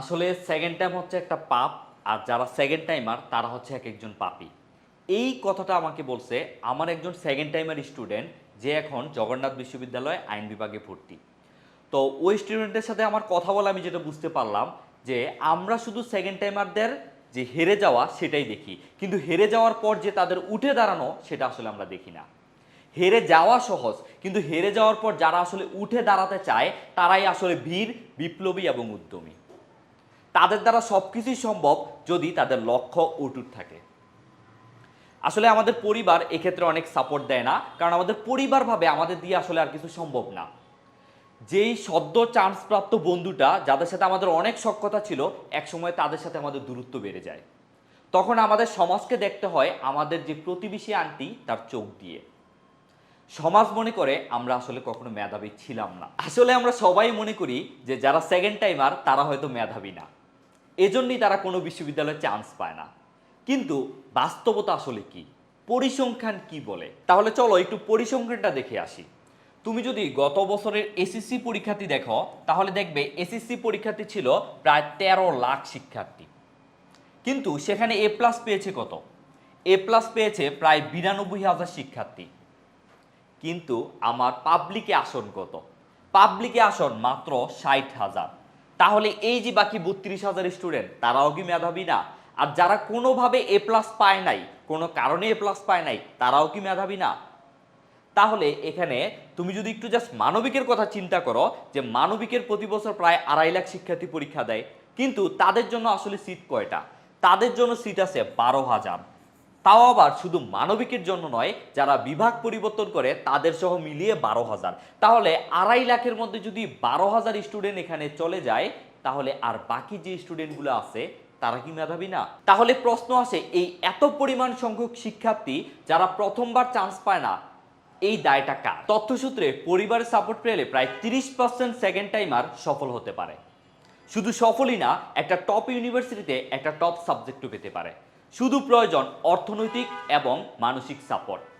আসলে second time হচ্ছে একটা পাপ, আর যারা সেকেন্ড টাইমার তারা হচ্ছে এক একজন পাপি। এই কথাটা আমাকে বলছে আমার একজন সেকেন্ড টাইমার স্টুডেন্ট যে এখন জগন্নাথ বিশ্ববিদ্যালয়ে আইন বিভাগে ভর্তি। তো ওই স্টুডেন্টের সাথে আমার কথা বলে আমি যেটা বুঝতে পারলাম, যে আমরা শুধু সেকেন্ড টাইমারদের যে হেরে যাওয়া সেটাই দেখি, কিন্তু হেরে যাওয়ার পর যে তাদের উঠে দাঁড়ানো সেটা আসলে আমরা দেখি না। হেরে যাওয়া সহজ, কিন্তু হেরে যাওয়ার পর যারা আসলে উঠে দাঁড়াতে চায়, তারাই আসলে বীর, বিপ্লবী এবং উদ্যমী। তাদের দ্বারা সব কিছুই সম্ভব যদি তাদের লক্ষ্য অটুট থাকে। আসলে আমাদের পরিবার এক্ষেত্রে অনেক সাপোর্ট দেয় না, কারণ আমাদের পরিবার ভাবে আমাদের দিয়ে আসলে আর কিছু সম্ভব না। যেই সদ্য চান্স প্রাপ্ত বন্ধুটা, যাদের সাথে আমাদের অনেক সক্ষতা ছিল, একসময় তাদের সাথে আমাদের দূরত্ব বেড়ে যায়। তখন আমাদের সমাজকে দেখতে হয় আমাদের যে প্রতিবেশী আন্টি তার চোখ দিয়ে। সমাজ মনে করে আমরা আসলে কখনো মেধাবী ছিলাম না। আসলে আমরা সবাই মনে করি যে যারা সেকেন্ড টাইমার তারা হয়তো মেধাবী না। এজন্যই তারা কোনো বিশ্ববিদ্যালয়ে চান্স পায় না। কিন্তু বাস্তবতা আসলে কি? পরিসংখ্যান কি বলে? তাহলে চলো একটু পরিসংখ্যানটা দেখে আসি। তুমি যদি গত বছরের এসএসসি পরীক্ষার্থী দেখো, তাহলে দেখবে এসএসসি পরীক্ষার্থী ছিল প্রায় তেরো লাখ শিক্ষার্থী। কিন্তু সেখানে এ প্লাস পেয়েছে কত? এ প্লাস পেয়েছে প্রায় বিরানব্বই হাজার শিক্ষার্থী। কিন্তু আমার পাবলিকে আসন কত? পাবলিকে আসন মাত্র ষাট হাজার। তাহলে এই যে বাকি বত্রিশ হাজার স্টুডেন্ট তারাও কি মেধাবী না? আর যারা কোনোভাবে এ প্লাস পায় নাই, কোনো কারণে এ প্লাস পায় নাই, তারাও কি মেধাবী না? তাহলে এখানে তুমি যদি একটু জাস্ট মানবিকের কথা চিন্তা করো, যে মানবিকের প্রতি বছর প্রায় আড়াই লাখ শিক্ষার্থী পরীক্ষা দেয়, কিন্তু তাদের জন্য আসলে সিট কয়টা? তাদের জন্য সিট আছে বারো হাজার। তাও আবার শুধু মানবিকের জন্য নয়, যারা বিভাগ পরিবর্তন করে তাদের সহ মিলিয়ে বারো হাজার। তাহলে আড়াই লাখের মধ্যে যদি বারো হাজার স্টুডেন্ট এখানে চলে যায়, তাহলে আর বাকি যে স্টুডেন্টগুলো আছে, তারা কি মেধাবী না? তাহলে প্রশ্ন আসে, এই এত পরিমাণ সংখ্যক শিক্ষার্থী যারা প্রথমবার চান্স পায় না, এই দায়টা কার? তথ্যসূত্রে পরিবারের সাপোর্ট পেলে প্রায় তিরিশ পার্সেন্ট সেকেন্ড টাইমার সফল হতে পারে। শুধু সফলই না, একটা টপ ইউনিভার্সিটিতে একটা টপ সাবজেক্টও পেতে পারে। শুধু প্রয়োজন অর্থনৈতিক এবং মানসিক সাপোর্ট